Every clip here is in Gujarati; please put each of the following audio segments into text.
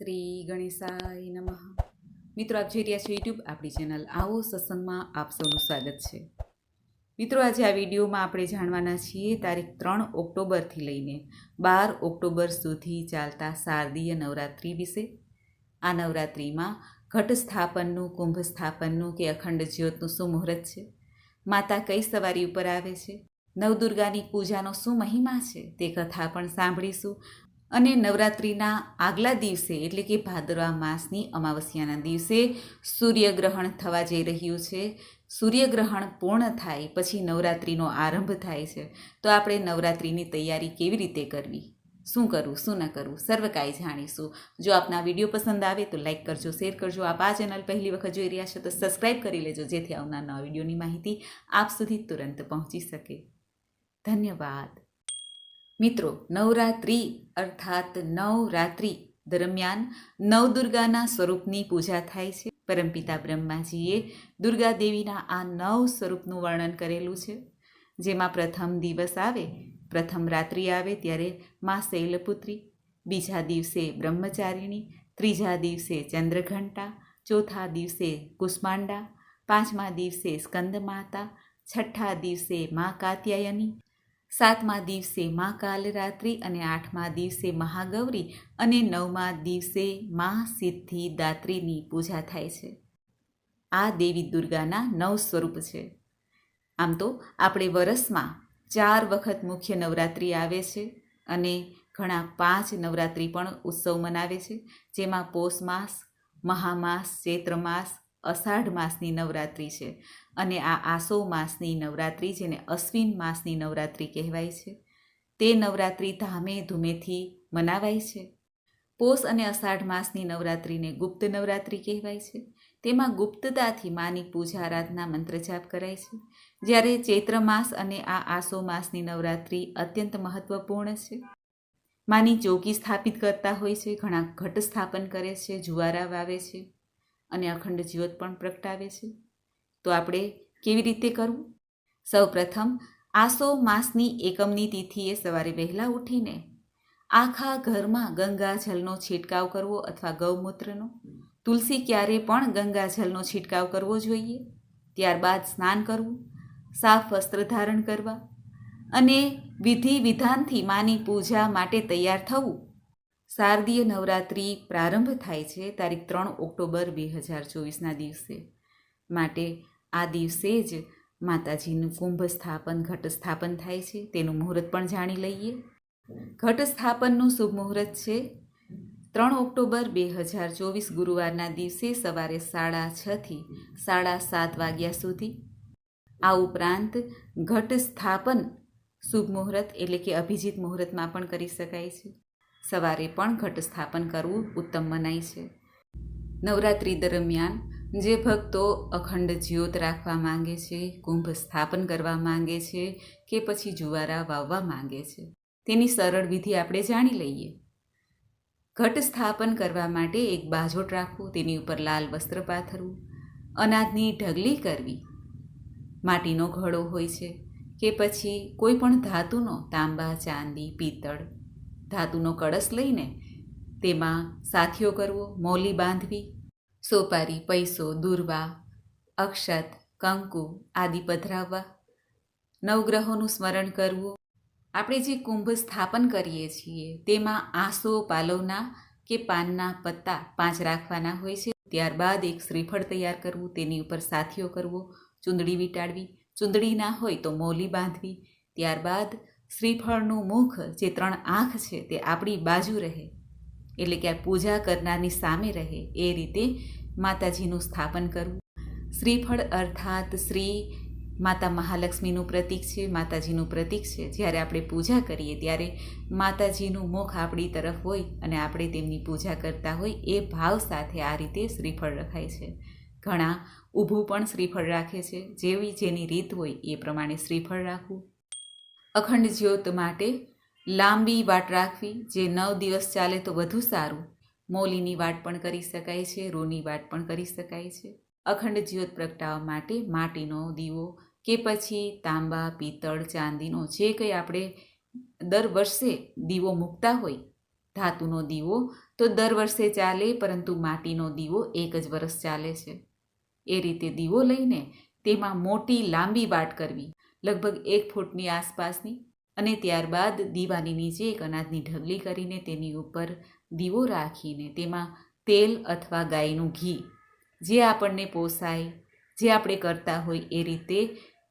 શ્રી ગણેશાય નમઃ. મિત્રો, આપ જોઈ રહ્યા છો યુટ્યુબ આપણી ચેનલ આવો સત્સંગમાં આપ સૌનું સ્વાગત છે. મિત્રો, આજે આ વિડીયોમાં આપણે જાણવાના છીએ તારીખ ત્રણ ઓક્ટોબરથી લઈને બાર ઓક્ટોબર સુધી ચાલતા શારદીય નવરાત્રિ વિશે. આ નવરાત્રિમાં ઘટ સ્થાપનનું કુંભ સ્થાપનનું કે અખંડ જ્યોતનું શું મુહૂર્ત છે? માતા કઈ સવારી ઉપર આવે છે? નવદુર્ગાની પૂજાનો શું મહિમા છે? તે કથા પણ સાંભળીશું. અને નવરાત્રિના આગલા દિવસે, એટલે કે ભાદરવા માસની અમાવસ્યાના દિવસે, સૂર્યગ્રહણ થવા જઈ રહ્યું છે. સૂર્યગ્રહણ પૂર્ણ થાય, પછી નવરાત્રિનો આરંભ થાય છે. તો આપણે નવરાત્રિની તૈયારી કેવી રીતે કરવી? શું કરવું, શું ન કરવું, સર્વ કાંઈ જાણીશું. જો આપના વીડિયો પસંદ આવે તો લાઈક કરજો, શેર કરજો. આપ આ ચેનલ પહેલી વખત જોઈ રહ્યા છો તો સબસ્ક્રાઈબ કરી લેજો, જેથી આવનાર નવા વિડીયોની માહિતી આપ સુધી તુરંત પહોંચી શકે. ધન્યવાદ. મિત્રો, નવરાત્રિ અર્થાત નવરાત્રિ દરમિયાન નવદુર્ગાના સ્વરૂપની પૂજા થાય છે. પરમપિતા બ્રહ્માજીએ દુર્ગા દેવીના આ નવ સ્વરૂપનું વર્ણન કરેલું છે. જેમાં પ્રથમ દિવસ આવે, પ્રથમ રાત્રિ આવે ત્યારે મા શૈલપુત્રી, બીજા દિવસે બ્રહ્મચારિણી, ત્રીજા દિવસે ચંદ્રઘંટા, ચોથા દિવસે કુષ્માંડા, પાંચમા દિવસે સ્કંદમાતા, છઠ્ઠા દિવસે મા કાત્યાયની સાતમા દિવસે મા કાલરાત્રિ અને આઠમા દિવસે મહાગૌરી અને નવમા દિવસે મા સિદ્ધિ દાત્રીની પૂજા થાય છે. આ દેવી દુર્ગાના નવ સ્વરૂપ છે. આમ તો આપણે વરસમાં ચાર વખત મુખ્ય નવરાત્રિ આવે છે અને ઘણા પાંચ નવરાત્રિ પણ ઉત્સવ મનાવે છે. જેમાં પોષ માસ, મહામાસ, ચૈત્ર માસ અષાઢ માસની નવરાત્રિ છે. અને આ આસો માસની નવરાત્રિ જેને અશ્વિન માસની નવરાત્રિ કહેવાય છે. તે નવરાત્રિ ધામે ધૂમેથી મનાવાય છે. પોષ અને અષાઢ માસની નવરાત્રિને ગુપ્ત નવરાત્રિ કહેવાય છે. તેમાં ગુપ્તતાથી માની પૂજા, આરાધના મંત્ર જાપ કરાય છે. જ્યારે ચૈત્ર માસ અને આ આસો માસની નવરાત્રિ અત્યંત મહત્વપૂર્ણ છે. માની ચોકી સ્થાપિત કરતા હોય છે, ઘણા ઘટ સ્થાપન કરે છે, જુવારા વાવે છે. અને અખંડ જ્યોત પણ પ્રગટાવે છે. તો આપણે કેવી રીતે કરવું? સૌ પ્રથમ આસો માસની એકમની તિથિએ સવારે વહેલા ઉઠીને આખા ઘરમાં ગંગાજલનો છંટકાવ કરવો અથવા ગૌમૂત્રનો. તુલસી ક્યારે પણ ગંગાજલનો છંટકાવ કરવો જોઈએ. ત્યારબાદ સ્નાન કરવું, સાફ વસ્ત્ર ધારણ કરવા અને વિધિ વિધાનથી માની પૂજા માટે તૈયાર થવું. શારદીય નવરાત્રિ પ્રારંભ થાય છે તારીખ ત્રણ ઓક્ટોબર બે હજાર ચોવીસના દિવસે. માટે આ દિવસે જ માતાજીનું કુંભ સ્થાપન, ઘટ સ્થાપન થાય છે. તેનું મુહૂર્ત પણ જાણી લઈએ. ઘટ સ્થાપનનું શુભ મુહૂર્ત છે. ત્રણ ઓક્ટોબર બે હજાર ચોવીસ ગુરુવારના દિવસે સવારે સાડા છથી સાડા સાત વાગ્યા સુધી. આ ઉપરાંત ઘટ સ્થાપન શુભ મુહૂર્ત એટલે કે અભિજીત મુહૂર્તમાં પણ કરી શકાય છે. સવારે પણ ઘટ સ્થાપન કરવું ઉત્તમ મનાય છે. નવરાત્રિ દરમિયાન જે ભક્તો અખંડ જ્યોત રાખવા માંગે છે, કુંભ સ્થાપન કરવા માંગે છે કે પછી જુવારા વાવવા માંગે છે. તેની સરળ વિધિ આપણે જાણી લઈએ. ઘટ સ્થાપન કરવા માટે એક બાજોટ રાખવું, તેની ઉપર લાલ વસ્ત્ર પાથરવું, અનાજની ઢગલી કરવી. માટીનો ઘડો હોય છે કે પછી કોઈ પણ ધાતુનો તાંબા, ચાંદી, પિત્તળ ધાતુનો કળશ લઈને તેમાં સાથીઓ કરવો, મૌલી બાંધવી, સોપારી, પૈસો, દુર્વા, અક્ષત, કંકુ આદિ પધરાવવા, નવગ્રહોનું સ્મરણ કરવું. આપણે જે કુંભ સ્થાપન કરીએ છીએ, તેમાં આંસો પાલવના કે પાનના પત્તા પાંચ રાખવાના હોય છે. ત્યારબાદ એક શ્રીફળ તૈયાર કરવું, તેની ઉપર સાથીઓ કરવો, ચૂંદડી વીંટાળવી ચૂંદડી ના હોય તો મોલી બાંધવી. ત્યારબાદ શ્રીફળનું મુખ જે ત્રણ આંખ છે તે આપણી બાજુ રહે, એટલે કે આ પૂજા કરનારની સામે રહે, એ રીતે માતાજીનું સ્થાપન કરવું. શ્રીફળ અર્થાત શ્રી માતા મહાલક્ષ્મીનું પ્રતીક છે, માતાજીનું પ્રતીક છે. જ્યારે આપણે પૂજા કરીએ ત્યારે માતાજીનું મુખ આપણી તરફ હોય અને આપણે તેમની પૂજા કરતા હોય, એ ભાવ સાથે આ રીતે શ્રીફળ રખાય છે. ઘણા ઊભું પણ શ્રીફળ રાખે છે. જેવી જેની રીત હોય એ પ્રમાણે શ્રીફળ રાખવું. અખંડ જ્યોત માટે લાંબી વાટ રાખવી, જે નવ દિવસ ચાલે તો વધુ સારું. મોલીની વાટ પણ કરી શકાય છે, રોની વાટ પણ કરી શકાય છે. અખંડ જ્યોત પ્રગટાવવા માટે માટીનો દીવો કે પછી તાંબા, પિત્તળ, ચાંદીનો જે કંઈ આપણે દર વર્ષે દીવો મૂકતા હોય, ધાતુનો દીવો તો દર વર્ષે ચાલે, પરંતુ માટીનો દીવો એક જ વર્ષ ચાલે છે. એ રીતે દીવો લઈને તેમાં મોટી લાંબી વાટ કરવી. લગભગ એક ફૂટની આસપાસની અને ત્યારબાદ દીવાની નીચે એક અનાજની ઢગલી કરીને તેની ઉપર દીવો રાખીને તેમાં તેલ અથવા ગાયનું ઘી, જે આપણને પોસાય, જે આપણે કરતા હોય એ રીતે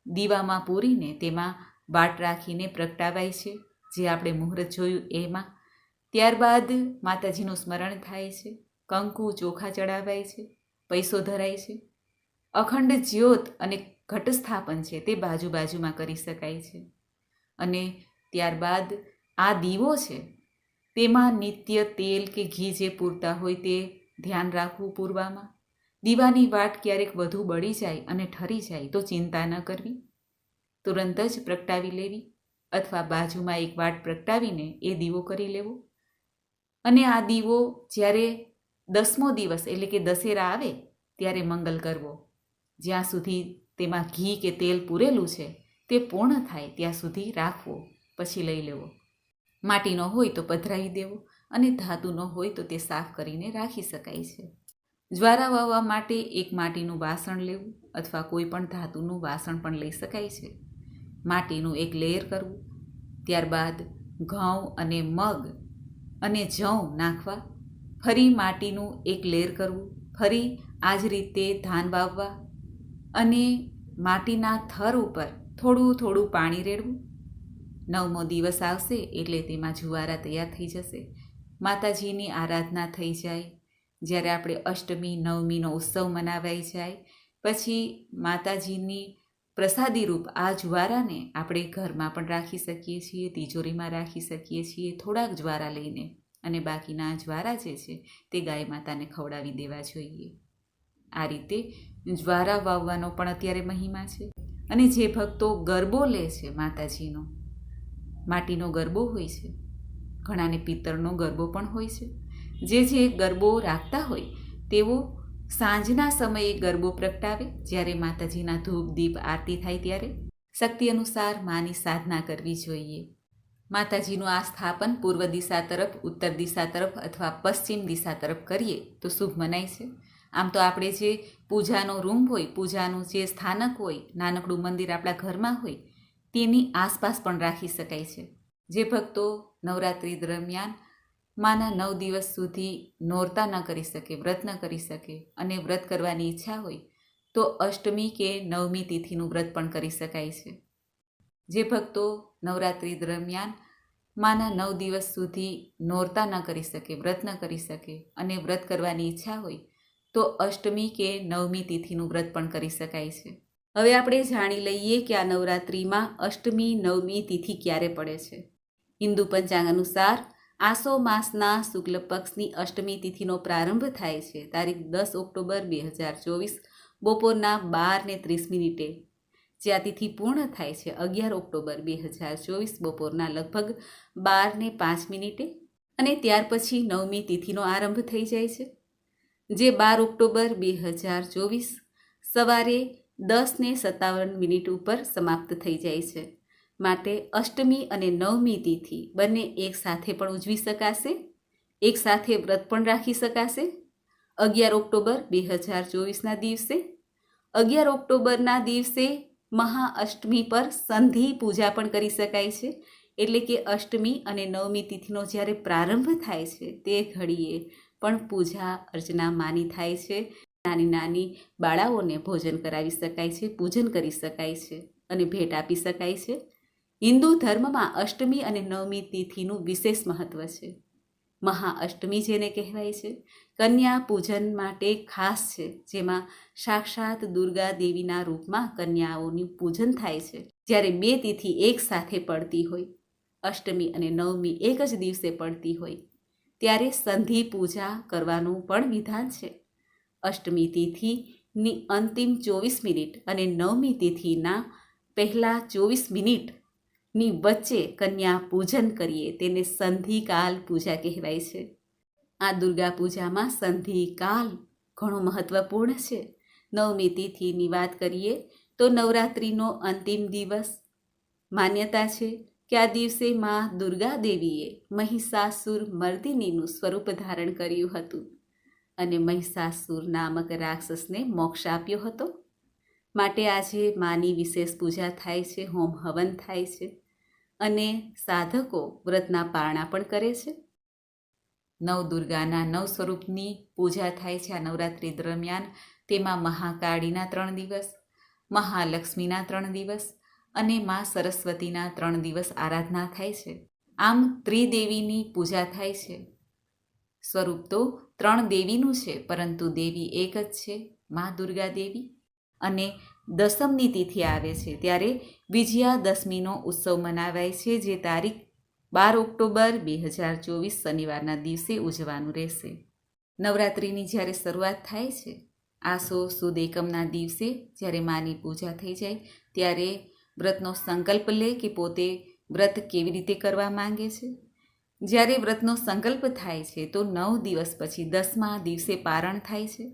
દીવામાં પૂરીને તેમાં વાટ રાખીને પ્રગટાવાય છે, જે આપણે મુહૂર્ત જોયું એમાં. ત્યારબાદ માતાજીનું સ્મરણ થાય છે, કંકુ ચોખા ચડાવાય છે, પૈસો ધરાય છે. અખંડ જ્યોત અને ઘટસ્થાપન છે, તે બાજુ બાજુમાં કરી શકાય છે. અને ત્યારબાદ આ દીવો છે, તેમાં નિત્ય તેલ કે ઘી જે પૂરતા હોય તે ધ્યાન રાખવું પૂરવામાં. દીવાની વાટ ક્યારેક વધુ બળી જાય અને ઠરી જાય તો ચિંતા ન કરવી. તુરંત જ પ્રગટાવી લેવી અથવા બાજુમાં એક વાટ પ્રગટાવીને એ દીવો કરી લેવો. અને આ દીવો જ્યારે દસમો દિવસ એટલે કે દશેરા આવે, ત્યારે મંગલ કરવો. જ્યાં સુધી તેમાં ઘી કે તેલ પૂરેલું છે, તે પૂર્ણ થાય ત્યાં સુધી રાખવો, પછી લઈ લેવો. માટીનો હોય તો પધરાવી દેવો અને ધાતુનો હોય તો તે સાફ કરીને રાખી શકાય છે. જ્વારા વાવવા માટે એક માટીનું વાસણ લેવું અથવા કોઈ પણ ધાતુનું વાસણ પણ લઈ શકાય છે. માટીનું એક લેયર કરવું, ત્યારબાદ ઘઉં અને મગ અને જવ નાખવા, ફરી માટીનું એક લેર કરવું, ફરી આ જ રીતે ધાન વાવવા અને માટીના થર ઉપર થોડું થોડું પાણી રેડવું. નવમો દિવસ આવશે એટલે તેમાં જુવારા તૈયાર થઈ જશે. માતાજીની આરાધના થઈ જાય. જ્યારે આપણે અષ્ટમી, નવમીનો ઉત્સવ મનાવાઈ જાય, પછી માતાજીની પ્રસાદી રૂપ આ જ્વારાને આપણે ઘરમાં પણ રાખી શકીએ છીએ, તિજોરીમાં રાખી શકીએ છીએ, થોડાક જ્વારા લઈને. અને બાકીના જ્વારા જે છે તે ગાય માતાને ખવડાવી દેવા જોઈએ. આ રીતે જ્વારા વાવવાનો પણ અત્યારે મહિમા છે. અને જે ભક્તો ગરબો લે છે માતાજીનો, માટીનો ગરબો હોય છે. ઘણાને પિત્તળનો ગરબો પણ હોય છે. જે જે ગરબો રાખતા હોય, તેઓ સાંજના સમયે ગરબો પ્રગટાવે, જ્યારે માતાજીના ધૂપ, દીપ, આરતી થાય ત્યારે શક્તિ અનુસાર માની સાધના કરવી જોઈએ. માતાજીનું આ સ્થાપન પૂર્વ દિશા તરફ, ઉત્તર દિશા તરફ અથવા પશ્ચિમ દિશા તરફ કરીએ તો શુભ મનાય છે. આમ તો આપણે જે પૂજાનો રૂમ હોય, પૂજાનું જે સ્થાનક હોય, નાનકડું મંદિર આપણા ઘરમાં હોય, તેની આસપાસ પણ રાખી શકાય છે. જે ભક્તો નવરાત્રિ દરમિયાન માના નવ દિવસ સુધી નોરતા ન કરી શકે, વ્રત ન કરી શકે અને વ્રત કરવાની ઈચ્છા હોય, તો અષ્ટમી કે નવમી તિથિનું વ્રત પણ કરી શકાય છે. જે ભક્તો નવરાત્રિ દરમિયાન માના નવ દિવસ સુધી નોરતા ન કરી શકે, વ્રત ન કરી શકે અને વ્રત કરવાની ઈચ્છા હોય તો અષ્ટમી કે નવમી તિથિનું વ્રત પણ કરી શકાય છે. હવે આપણે જાણી લઈએ કે આ નવરાત્રિમાં અષ્ટમી, નવમી તિથિ ક્યારે પડે છે. હિન્દુ પંચાંગ અનુસાર આસો માસના શુક્લ પક્ષની અષ્ટમી તિથિનો પ્રારંભ થાય છે, તારીખ દસ ઓક્ટોબર બે હજાર ચોવીસ, બપોરના બાર ને ત્રીસ મિનિટે. જે આ તિથિ પૂર્ણ થાય છે, અગિયાર ઓક્ટોબર બે હજાર ચોવીસ બપોરના લગભગ બાર ને પાંચ મિનિટે. અને ત્યાર પછી નવમી તિથિનો આરંભ થઈ જાય છે. જે બાર ઓક્ટોબર બે હજાર ચોવીસ સવારે દસને સત્તાવન મિનિટ ઉપર સમાપ્ત થઈ જાય છે. માટે અષ્ટમી અને નવમી તિથિ બંને એક સાથે પણ ઉજવી શકાશે. એક સાથે વ્રત પણ રાખી શકાશે. અગિયાર ઓક્ટોબર બે હજાર ચોવીસના દિવસે. અગિયાર ઓક્ટોબરના દિવસે મહાઅષ્ટમી પર સંધિ પૂજા પણ કરી શકાય છે. એટલે કે અષ્ટમી અને નવમી તિથિનો જ્યારે પ્રારંભ થાય છે, તે ઘડીએ પણ પૂજા અર્ચના માની થાય છે. નાની નાની બાળાઓને ભોજન કરાવી શકાય છે, પૂજન કરી શકાય છે અને ભેટ આપી શકાય છે. હિન્દુ ધર્મમાં અષ્ટમી અને નવમી તિથિનું વિશેષ મહત્વ છે. મહાઅષ્ટમી જેને કહેવાય છે, કન્યા પૂજન માટે ખાસ છે, જેમાં સાક્ષાત દુર્ગા દેવીના રૂપમાં કન્યાઓનું પૂજન થાય છે. જ્યારે બે તિથિ એક સાથે પડતી હોય, અષ્ટમી અને નવમી એક જ દિવસે પડતી હોય ત્યારે સંધિ પૂજા કરવાનું પણ વિધાન છે. અષ્ટમી તિથિની અંતિમ ચોવીસ મિનિટ અને નવમી તિથિના પહેલાં ચોવીસ મિનિટની વચ્ચે કન્યા પૂજન કરીએ તેને સંધિકાલ પૂજા કહેવાય છે. આ દુર્ગા પૂજામાં સંધિકાલ ઘણો મહત્વપૂર્ણ છે. નવમી તિથિની વાત કરીએ તો નવરાત્રિનો અંતિમ દિવસ માન્યતા છે. કે આ દિવસે માં દુર્ગા દેવીએ મહિષાસુર મર્દિનીનું સ્વરૂપ ધારણ કર્યું હતું અને મહિષાસુર નામક રાક્ષસને મોક્ષ આપ્યો હતો. માટે આજે માની વિશેષ પૂજા થાય છે, હોમ હવન થાય છે અને સાધકો વ્રતના પારણા પણ કરે છે. નવ દુર્ગાના નવ સ્વરૂપની પૂજા થાય છે આ નવરાત્રિ દરમિયાન. તેમાં મહાકાળીના ત્રણ દિવસ, મહાલક્ષ્મીના ત્રણ દિવસ અને મા સરસ્વતીના ત્રણ દિવસ આરાધના થાય છે. આમ ત્રિદેવીની પૂજા થાય છે. સ્વરૂપ તો ત્રણ દેવીનું છે, પરંતુ દેવી એક જ છે, મા દુર્ગા દેવી અને દસમની તિથિ આવે છે, ત્યારે વિજયા દશમીનો ઉત્સવ મનાવાય છે, જે તારીખ બાર ઓક્ટોબર બે હજાર ચોવીસ શનિવારના દિવસે ઉજવાનું રહેશે. નવરાત્રિની જ્યારે શરૂઆત થાય છે, આસો સુદ એકમના દિવસે જ્યારે માની પૂજા થઈ જાય, ત્યારે વ્રતનો સંકલ્પ લે કે પોતે વ્રત કેવી રીતે કરવા માંગે છે? જ્યારે વ્રતનો સંકલ્પ થાય છે, તો નવ દિવસ પછી દસમા દિવસે પારણ થાય છે.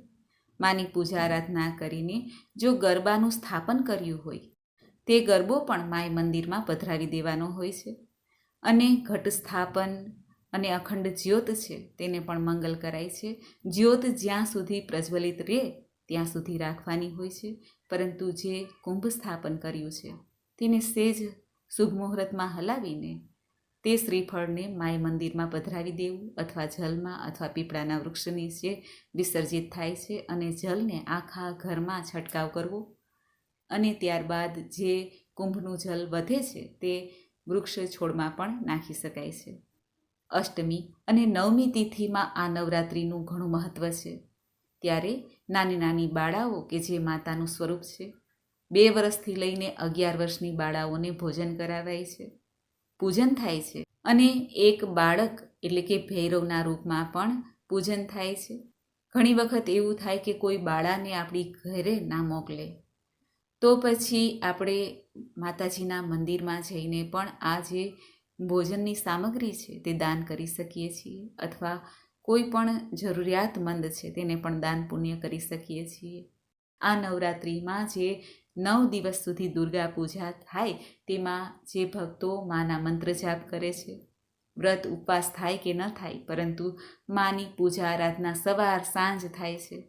માની પૂજા આરાધના કરીને જો ગરબાનું સ્થાપન કર્યું હોય, તે ગરબો પણ માય મંદિરમાં પધરાવી દેવાનો હોય છે. અને ઘટ સ્થાપન અને અખંડ જ્યોત છે, તેને પણ મંગલ કરાય છે. જ્યોત જ્યાં સુધી પ્રજ્વલિત રહે, ત્યાં સુધી રાખવાની હોય છે. પરંતુ જે કુંભ સ્થાપન કર્યું છે તેને સેજ શુભ મુહૂર્તમાં હલાવીને તે શ્રીફળને માય મંદિરમાં પધરાવી દેવું અથવા જલમાં અથવા પીપળાના વૃક્ષ નીચે વિસર્જિત થાય છે અને જલને આખા ઘરમાં છંટકાવ કરવો. અને ત્યારબાદ જે કુંભનું જલ વધે છે તે વૃક્ષ છોડમાં પણ નાખી શકાય છે. અષ્ટમી અને નવમી તિથિમાં આ નવરાત્રિનું ઘણું મહત્ત્વ છે. ત્યારે નાની નાની બાળાઓ કે જે માતાનું સ્વરૂપ છે બે વર્ષથી લઈને અગિયાર વર્ષની બાળાઓને ભોજન કરાવાય છે. પૂજન થાય છે અને એક બાળક એટલે કે ભૈરવના રૂપમાં પણ પૂજન થાય છે. ઘણી વખત એવું થાય કે કોઈ બાળાને આપણી ઘરે ના મોકલે. તો પછી આપણે માતાજીના મંદિરમાં જઈને પણ આ જે ભોજનની સામગ્રી છે તે દાન કરી શકીએ છીએ અથવા કોઈ પણ જરૂરિયાતમંદ છે તેને પણ દાન પુણ્ય કરી શકીએ છીએ. આ નવરાત્રિમાં જે નવ દિવસ સુધી દુર્ગા પૂજા થાય તેમાં જે ભક્તો માના મંત્ર જાપ કરે છે, વ્રત ઉપવાસ થાય કે ન થાય, પરંતુ માની પૂજા આરાધના સવાર, સાંજ થાય છે.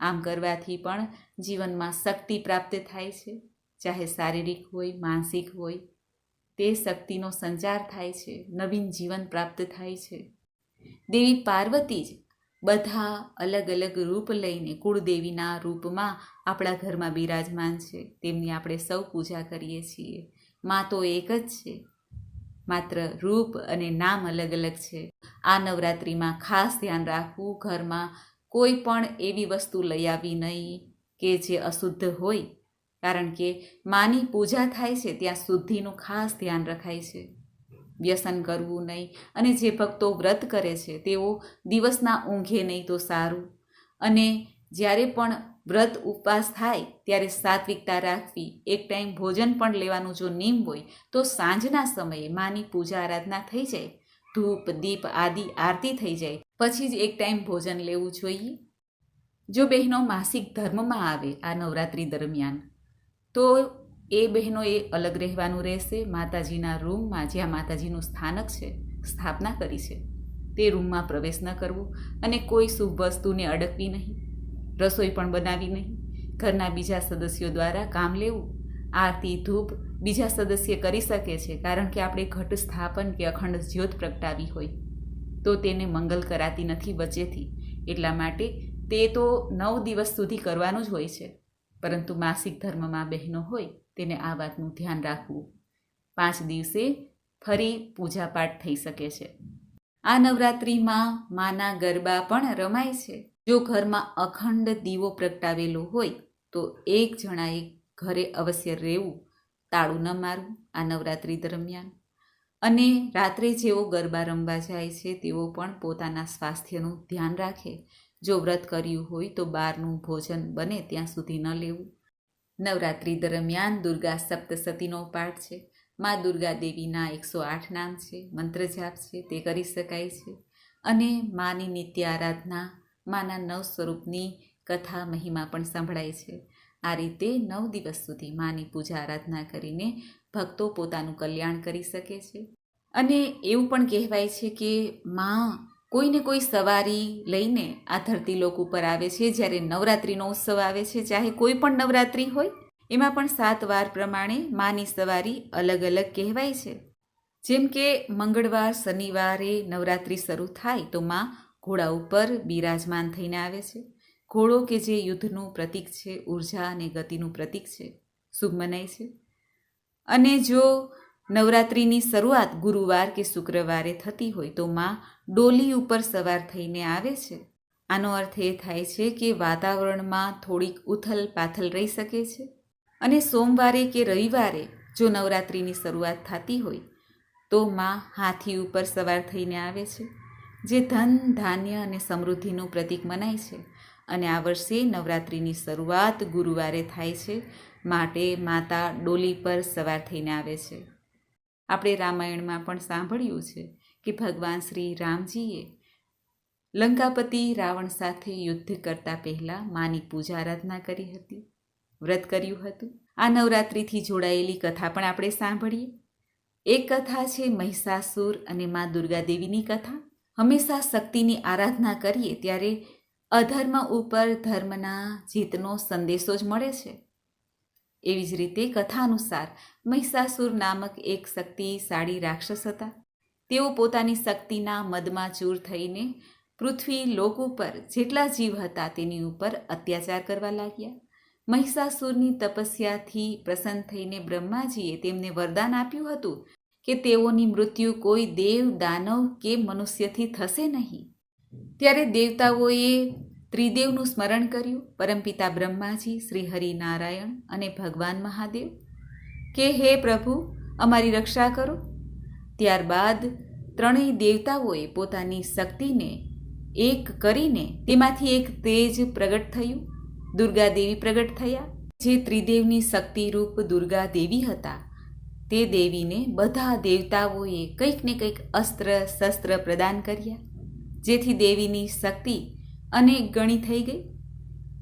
આમ કરવાથી પણ જીવનમાં શક્તિ પ્રાપ્ત થાય છે, ચાહે શારીરિક હોય, માનસિક હોય. તે શક્તિનો સંચાર થાય છે, નવીન જીવન પ્રાપ્ત થાય છે. દેવી પાર્વતી જ બધા અલગ અલગ રૂપ લઈને કુળદેવીના રૂપમાં આપણા ઘરમાં બિરાજમાન છે. તેમની આપણે સૌ પૂજા કરીએ છીએ. માં તો એક જ છે. માત્ર રૂપ અને નામ અલગ અલગ છે. આ નવરાત્રિમાં ખાસ ધ્યાન રાખવું ઘરમાં કોઈ પણ એવી વસ્તુ લઈ આવી નહીં કે જે અશુદ્ધ હોય. કારણ કે માની પૂજા થાય છે, ત્યાં શુદ્ધિનું ખાસ ધ્યાન રખાય છે. વ્યસન કરવું નહીં. અને જે ભક્તો વ્રત કરે છે, તેઓ દિવસના ઊંઘે નહીં તો સારું. અને જ્યારે પણ વ્રત ઉપવાસ થાય, ત્યારે સાત્વિકતા રાખવી. એક ટાઈમ ભોજન પણ લેવાનું જો નિયમ હોય, તો સાંજના સમયે માની પૂજા આરાધના થઈ જાય. ધૂપ, દીપ આદિ આરતી થઈ જાય. પછી જ એક ટાઈમ ભોજન લેવું જોઈએ. જો બહેનો માસિક ધર્મમાં આવે આ નવરાત્રિ દરમિયાન, તો એ બહેનોએ અલગ રહેવાનું રહેશે. માતાજીના રૂમમાં જ્યાં માતાજીનું સ્થાનક છે, સ્થાપના કરી છે, તે રૂમમાં પ્રવેશ ન કરવો અને કોઈ શુભ વસ્તુને અડકવી નહીં, રસોઈ પણ બનાવી નહીં. ઘરના બીજા સદસ્યો દ્વારા કામ લેવું, આરતી, ધૂપ બીજા સદસ્ય કરી શકે છે, કારણ કે આપણે ઘટ સ્થાપન કે અખંડ જ્યોત પ્રગટાવી હોય, તો તેને મંગલ કરાતી નથી વચ્ચેથી. એટલા માટે તે તો નવ દિવસ સુધી કરવાનું જ હોય છે. પરંતુ માસિક ધર્મમાં બહેનો હોય તેને આ વાતનું ધ્યાન રાખવું. પાંચ દિવસે ફરી પૂજાપાઠ થઈ શકે છે. આ નવરાત્રિમાં માના ગરબા પણ રમાય છે. જો ઘરમાં અખંડ દીવો પ્રગટાવેલો હોય, તો એક જણાએ ઘરે અવશ્ય રહેવું, તાળું ન મારવું આ નવરાત્રિ દરમિયાન. અને રાત્રે જેઓ ગરબા રમવા જાય છે, તેઓ પણ પોતાના સ્વાસ્થ્યનું ધ્યાન રાખે. જો વ્રત કર્યું હોય, તો બહારનું ભોજન બને ત્યાં સુધી ન લેવું. નવરાત્રિ દરમિયાન દુર્ગા સપ્તસતીનો પાઠ છે. મા દુર્ગા દેવીના એકસો આઠ નામ છે, મંત્ર જાપ છે, તે કરી શકાય છે. અને માની નિત્ય આરાધના, માના નવ સ્વરૂપની કથા મહિમા પણ સંભળાય છે. આ રીતે નવ દિવસ સુધી માની પૂજા આરાધના કરીને ભક્તો પોતાનું કલ્યાણ કરી શકે છે. અને એવું પણ કહેવાય છે કે માં કોઈને કોઈ સવારી લઈને આ ધરતી લોક ઉપર આવે છે, જ્યારે નવરાત્રિનો ઉત્સવ આવે છે, ચાહે કોઈ પણ નવરાત્રિ હોય, એમાં પણ સાત વાર પ્રમાણે માની સવારી અલગ અલગ કહેવાય છે. જેમ કે મંગળવાર, શનિવારે નવરાત્રિ શરૂ થાય તો માં ઘોડા ઉપર બિરાજમાન થઈને આવે છે. ઘોડો કે જે યુદ્ધનું પ્રતીક છે, ઊર્જા અને ગતિનું પ્રતીક છે, શુભ મનાય છે. અને જો નવરાત્રિની શરૂઆત ગુરુવાર કે શુક્રવારે થતી હોય તો માં ડોલી ઉપર સવાર થઈને આવે છે. આનો અર્થ એ થાય છે કે વાતાવરણમાં થોડીક ઉથલ પાથલ રહી શકે છે. અને સોમવારે કે રવિવારે જો નવરાત્રિની શરૂઆત થતી હોય તો માં હાથી ઉપર સવાર થઈને આવે છે, જે ધન, ધાન્ય અને સમૃદ્ધિનું પ્રતીક મનાય છે. અને આ વર્ષે નવરાત્રિની શરૂઆત ગુરુવારે થાય છે, માટે માતા ડોલી પર સવાર થઈને આવે છે. આપણે રામાયણમાં પણ સાંભળ્યું છે કે ભગવાન શ્રી રામજીએ લંકાપતિ રાવણ સાથે યુદ્ધ કરતા પહેલાં માની પૂજા આરાધના કરી હતી, વ્રત કર્યું હતું. આ નવરાત્રિથી જોડાયેલી કથા પણ આપણે સાંભળીએ. એક કથા છે મહિષાસુર અને મા દુર્ગાદેવીની કથા. હંમેશા શક્તિની આરાધના કરીએ ત્યારે અધર્મ ઉપર ધર્મના જીતનો સંદેશો જ મળે છે. એવી જ રીતે કથા અનુસાર મહિષાસુર નામક એક શક્તિશાળી રાક્ષસ હતા. તેઓ પોતાની શક્તિના મદમાં ચૂર થઈને પૃથ્વી લોક ઉપર જેટલા જીવ હતા તેની ઉપર અત્યાચાર કરવા લાગ્યા. મહિષાસુરની તપસ્યાથી પ્રસન્ન થઈને બ્રહ્માજીએ તેમને વરદાન આપ્યું હતું કે તેઓની મૃત્યુ કોઈ દેવ, દાનવ કે મનુષ્યથી થશે નહીં. ત્યારે દેવતાઓએ ત્રિદેવનું સ્મરણ કર્યું. પરમપિતા બ્રહ્માજી, શ્રી હરિનારાયણ અને ભગવાન મહાદેવ કે હે પ્રભુ, અમારી રક્ષા કરો. ત્યારબાદ ત્રણેય દેવતાઓએ પોતાની શક્તિને એક કરીને તેમાંથી એક તેજ પ્રગટ થયું. દુર્ગા દેવી પ્રગટ થયા. જે ત્રિદેવની શક્તિરૂપ દુર્ગા દેવી હતા, તે દેવીને બધા દેવતાઓએ કંઈક ને કંઈક અસ્ત્ર, શસ્ત્ર પ્રદાન કર્યા, જેથી દેવીની શક્તિ અનેક ગણી થઈ ગઈ.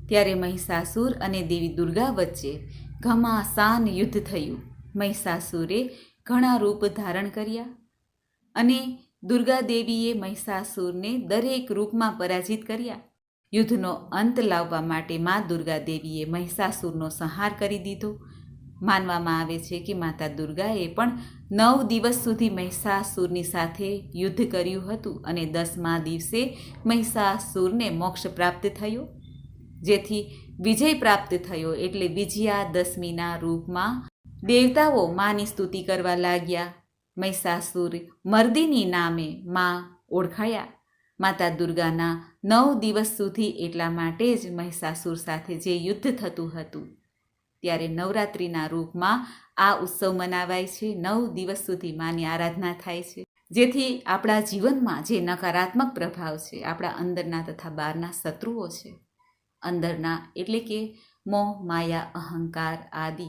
ત્યારે મહિષાસુર અને દેવી દુર્ગા વચ્ચે ઘમાસાન યુદ્ધ થયું. મહિષાસુરે ઘણા રૂપ ધારણ કર્યા અને દુર્ગાદેવીએ મહિષાસુરને દરેક રૂપમાં પરાજિત કર્યા. યુદ્ધનો અંત લાવવા માટે મા દુર્ગાદેવીએ મહિષાસુરનો સંહાર કરી દીધો. માનવામાં આવે છે કે માતા દુર્ગાએ પણ નવ દિવસ સુધી મહિષાસુરની સાથે યુદ્ધ કર્યું હતું અને દસમા દિવસે મહિષાસુરને મોક્ષ પ્રાપ્ત થયો. જેથી વિજય પ્રાપ્ત થયો એટલે વિજયા દશમીના રૂપમાં દેવતાઓ માની સ્તુતિ કરવા લાગ્યા. મહિષાસુર મર્દિની નામે માં ઓળખાયા. માતા દુર્ગાના નવ દિવસ સુધી એટલા માટે જ મહિષાસુર સાથે જે યુદ્ધ થતું હતું, ત્યારે નવરાત્રિના રૂપમાં આ ઉત્સવ મનાવાય છે. નવ દિવસ સુધી માની આરાધના થાય છે. જેથી આપણા જીવનમાં જે નકારાત્મક પ્રભાવ છે, આપણા અંદરના તથા બહારના શત્રુઓ છે, અંદરના એટલે કે મોહ, માયા, અહંકાર આદિ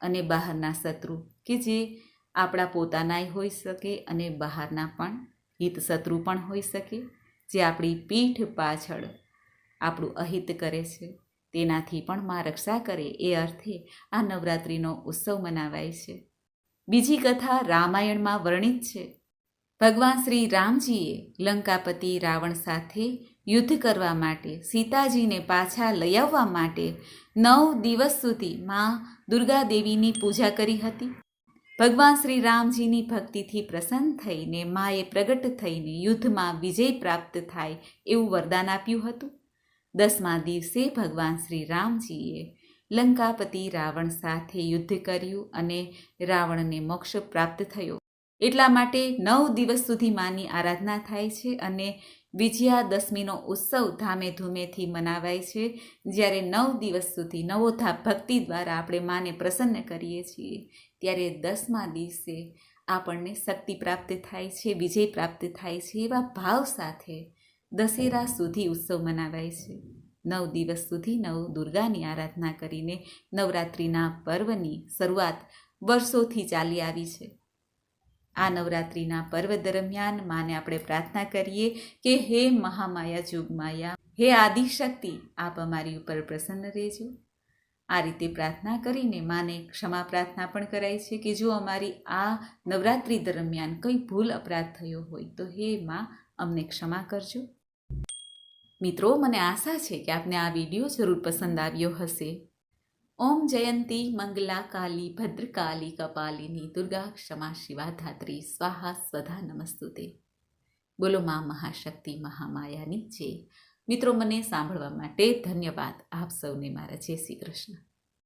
અને બહારના શત્રુ, કે જે આપણા પોતાનાય હોઈ શકે અને બહારના પણ હિત શત્રુ પણ હોઈ શકે, જે આપણી પીઠ પાછળ આપણું અહિત કરે છે. તેનાથી પણ માં રક્ષા કરે, એ અર્થે આ નવરાત્રિનો ઉત્સવ મનાવાય છે. બીજી કથા રામાયણમાં વર્ણિત છે. ભગવાન શ્રી રામજીએ લંકાપતિ રાવણ સાથે યુદ્ધ કરવા માટે, સીતાજીને પાછા લઈ આવવા માટે નવ દિવસ સુધી માં દુર્ગા દેવીની પૂજા કરી હતી. ભગવાન શ્રી રામજીની ભક્તિથી પ્રસન્ન થઈને માએ પ્રગટ થઈને યુદ્ધમાં વિજય પ્રાપ્ત થાય એવું વરદાન આપ્યું હતું. દસમા દિવસે ભગવાન શ્રી રામજીએ લંકાપતિ રાવણ સાથે યુદ્ધ કર્યું અને રાવણને મોક્ષ પ્રાપ્ત થયો. એટલા માટે નવ દિવસ સુધી માની આરાધના થાય છે અને વિજયાદશમીનો ઉત્સવ ધામે ધૂમેથી મનાવાય છે, જ્યારે નવ દિવસ સુધી નવોધા ભક્તિ દ્વારા આપણે માને પ્રસન્ન કરીએ છીએ. ત્યારે દસમા દિવસે આપણને શક્તિ પ્રાપ્ત થાય છે, વિજય પ્રાપ્ત થાય છે, એવા ભાવ સાથે દશેરા સુધી ઉત્સવ મનાવાય છે. નવ દિવસ સુધી નવ દુર્ગાની આરાધના કરીને નવરાત્રિના પર્વની શરૂઆત વર્ષોથી ચાલી આવી છે. આ નવરાત્રિના પર્વ દરમિયાન માને આપણે પ્રાર્થના કરીએ કે હે મહામાયા જોગમાયા, હે આદિશક્તિ, આપ અમારી ઉપર પ્રસન્ન રહેજો. આ રીતે પ્રાર્થના કરીને માને ક્ષમા પ્રાર્થના પણ કરાય છે કે જો અમારી આ નવરાત્રિ દરમિયાન કંઈ ભૂલ અપરાધ થયો હોય તો હે માં, અમને ક્ષમા કરજો. મિત્રો, મને આશા છે કે આપને આ વીડિયો જરૂર પસંદ આવ્યો હશે. ઓમ જયંતી મંગલા કાલી ભદ્રકાલી, કપાલિની, દુર્ગા ક્ષમા શિવા ધાત્રી, સ્વાહા સ્વધા નમસ્તુતે. બોલો મા મહાશક્તિ મહામાયાની જય. મિત્રો, મને સાંભળવા માટે ધન્યવાદ. આપ સૌને મારા જય શ્રી કૃષ્ણ.